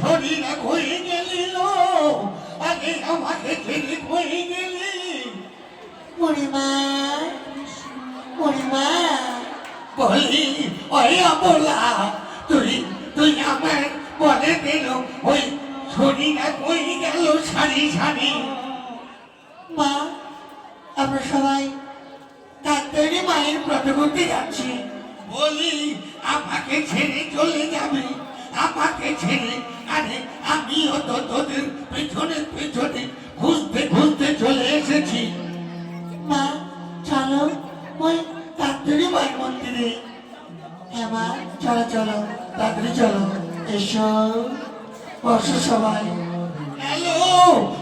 শরীর হয়ে আগে আমাকে গেলি। ওই গেল মা, আমরা সবাই ডাক্তারি মায়ের ব্রত করতে যাচ্ছি বলি, আমাকে ছেড়ে চলে যাবে আমাকে ছেড়ে, আরে আমিও তো তোদের পেছনে পেছনে খুঁজতে খুঁজতে চলে এসেছি। মা, চলো, ওই ডাক্তারি মায়ের মন্দিরে হ্যাঁ মা, চলো চলো, তাড়াতাড়ি চলো, এসো। বসো সবাই। হ্যালো,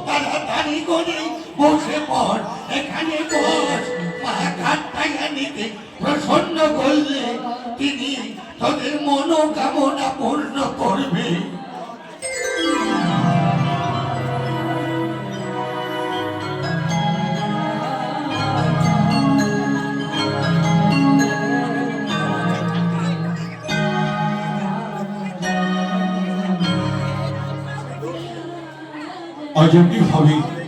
তাড়াতাড়ি করে বসে পড়, এখানে বস। মা ঘাটটাইয়া নিতে প্রসন্ন করলে, তিনি তোদের মনোকামনা পূর্ণ করবে। এমনি ভাবে